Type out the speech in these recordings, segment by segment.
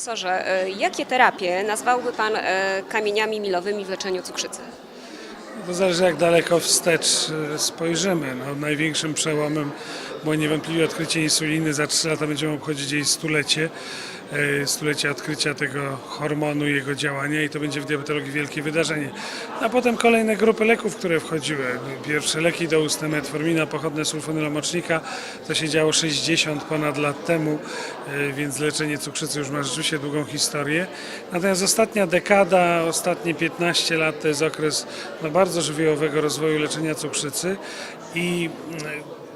profesorze, e, jakie terapie nazwałby Pan e, kamieniami milowymi w leczeniu cukrzycy? To zależy jak daleko wstecz e, spojrzymy. No, największym przełomem było niewątpliwie odkrycie insuliny. Za 3 lata będziemy obchodzić jej stulecie. e, Stulecie odkrycia tego hormonu jego działania i to będzie w diabetologii wielkie wydarzenie. A potem kolejne grupy leków, które wchodziły. Pierwsze leki do ustne metformina, pochodne sulfonylomocznika. To się działo 60 ponad lat temu, e, więc leczenie cukrzycy już ma rzeczywiście długą historię. Natomiast ostatnia dekada, ostatnie 15 lat to jest okres no, bardzo żywiołowego rozwoju leczenia cukrzycy i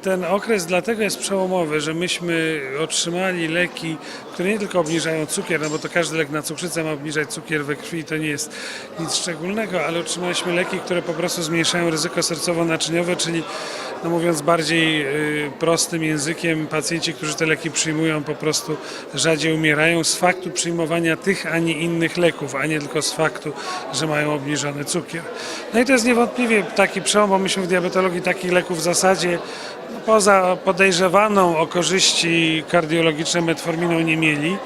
ten okres dlatego jest przełomowy, że myśmy otrzymali leki, które nie tylko obniżają cukier, no bo to każdy lek na cukrzycę ma obniżać cukier we krwi, to nie jest nic szczególnego, ale otrzymaliśmy leki, które po prostu zmniejszają ryzyko sercowo-naczyniowe, czyli no mówiąc bardziej y, prostym językiem, pacjenci, którzy te leki przyjmują po prostu rzadziej umierają z faktu przyjmowania tych, a nie innych leków, a nie tylko z faktu, że mają obniżony cukier. No i to jest niewątpliwie taki przełom, bo myśmy w diabetologii takich leków w zasadzie poza podejrzewaną o korzyści kardiologiczne metforminą nie mieli.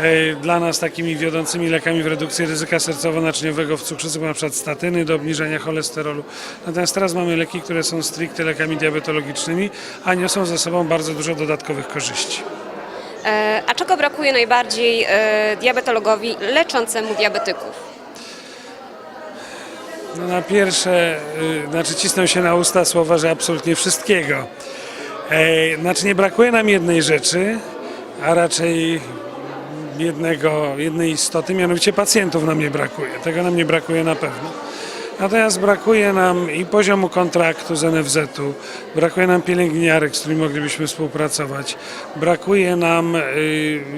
E, Dla nas takimi wiodącymi lekami w redukcji ryzyka sercowo-naczyniowego w cukrzycy na przykład statyny do obniżania cholesterolu. Natomiast teraz mamy leki, które są stricte lekami diabetologicznymi, a niosą ze sobą bardzo dużo dodatkowych korzyści. E, A czego brakuje najbardziej e, diabetologowi leczącemu diabetyków? No na pierwsze, y, znaczy cisną się na usta słowa, że absolutnie wszystkiego. E, Znaczy nie brakuje nam jednej rzeczy, a raczej jednego, jednej istoty, mianowicie pacjentów nam nie brakuje. Tego nam nie brakuje na pewno. Natomiast brakuje nam i poziomu kontraktu z NFZ-u, brakuje nam pielęgniarek, z którymi moglibyśmy współpracować, brakuje nam y,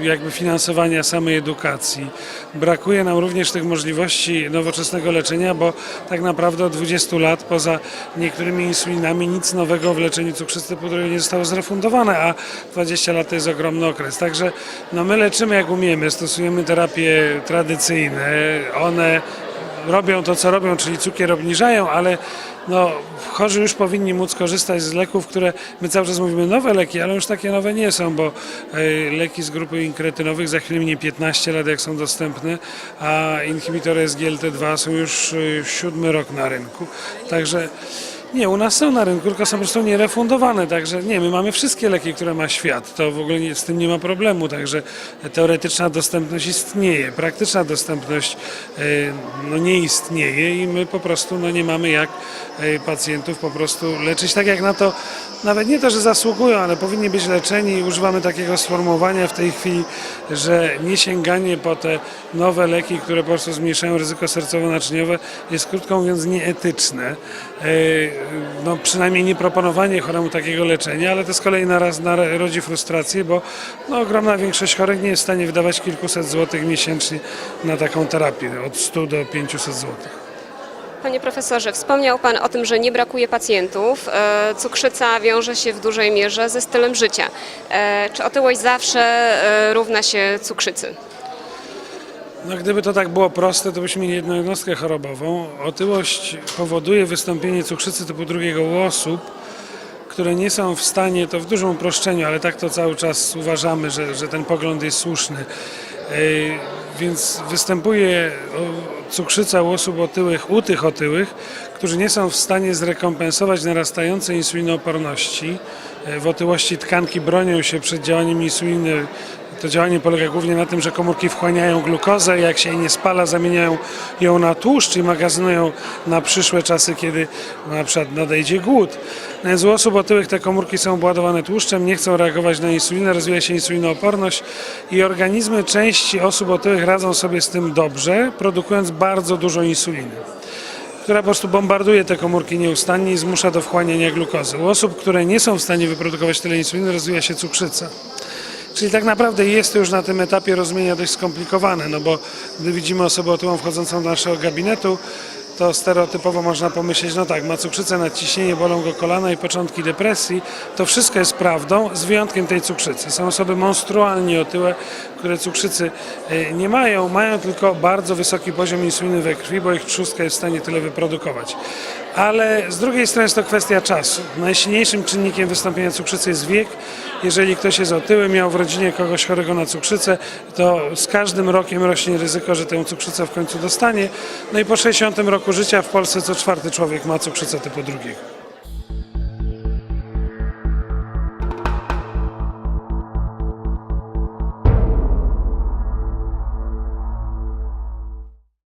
jakby finansowania samej edukacji, brakuje nam również tych możliwości nowoczesnego leczenia, bo tak naprawdę od 20 lat poza niektórymi insulinami nic nowego w leczeniu cukrzycy pudrowej nie zostało zrefundowane, a 20 lat to jest ogromny okres. Także no my leczymy jak umiemy, stosujemy terapie tradycyjne, one robią to, co robią, czyli cukier obniżają, ale no, chorzy już powinni móc korzystać z leków, które my cały czas mówimy nowe leki, ale już takie nowe nie są, bo e, leki z grupy inkretynowych za chwilę minie 15 lat, jak są dostępne, a inhibitory SGLT2 są już e, siódmy rok na rynku. Także nie, u nas są na rynku, tylko są po prostu nierefundowane, także nie, my mamy wszystkie leki, które ma świat, to w ogóle nie, z tym nie ma problemu, także teoretyczna dostępność istnieje, praktyczna dostępność e, no, nie istnieje i my po prostu no, nie mamy jak e, pacjentów po prostu leczyć. Tak jak na to, nawet nie to, że zasługują, ale powinni być leczeni. Używamy takiego sformułowania w tej chwili, że nie sięganie po te nowe leki, które po prostu zmniejszają ryzyko sercowo-naczyniowe jest krótko mówiąc nieetyczne. No, przynajmniej nie proponowanie choremu takiego leczenia, ale to z kolei naraz nara- rodzi frustrację, bo no, ogromna większość chorych nie jest w stanie wydawać kilkuset złotych miesięcznie na taką terapię, od 100 do 500 złotych. Panie profesorze, wspomniał Pan o tym, że nie brakuje pacjentów. E, Cukrzyca wiąże się w dużej mierze ze stylem życia. E, Czy otyłość zawsze e, równa się cukrzycy? No, gdyby to tak było proste, to byśmy mieli jedną jednostkę chorobową. Otyłość powoduje wystąpienie cukrzycy typu drugiego u osób, które nie są w stanie, to w dużym uproszczeniu, ale tak to cały czas uważamy, że, że ten pogląd jest słuszny. Yy, Więc występuje cukrzyca u osób otyłych, u tych otyłych, którzy nie są w stanie zrekompensować narastającej insulinooporności. Yy, W otyłości tkanki bronią się przed działaniem insuliny to działanie polega głównie na tym, że komórki wchłaniają glukozę, jak się jej nie spala, zamieniają ją na tłuszcz i magazynują na przyszłe czasy, kiedy na przykład nadejdzie głód. Więc u osób otyłych te komórki są obładowane tłuszczem, nie chcą reagować na insulinę, rozwija się insulinooporność i organizmy części osób otyłych radzą sobie z tym dobrze, produkując bardzo dużo insuliny która po prostu bombarduje te komórki nieustannie i zmusza do wchłaniania glukozy. U osób, które nie są w stanie wyprodukować tyle insuliny, rozwija się cukrzyca. Czyli tak naprawdę jest to już na tym etapie rozumienia dość skomplikowane, no bo gdy widzimy osobę otyłą wchodzącą do naszego gabinetu, to stereotypowo można pomyśleć, no tak, ma cukrzycę, nadciśnienie, bolą go kolana i początki depresji. To wszystko jest prawdą, z wyjątkiem tej cukrzycy. Są osoby monstrualnie otyłe, które cukrzycy e, nie mają, mają tylko bardzo wysoki poziom insuliny we krwi, bo ich trzustka jest w stanie tyle wyprodukować. Ale z drugiej strony jest to kwestia czasu. Najsilniejszym czynnikiem wystąpienia cukrzycy jest wiek. Jeżeli ktoś jest otyły, miał w rodzinie kogoś chorego na cukrzycę, to z każdym rokiem rośnie ryzyko, że tę cukrzycę w końcu dostanie. No i po 60 roku życia w Polsce co czwarty człowiek ma cukrzycę typu drugiego.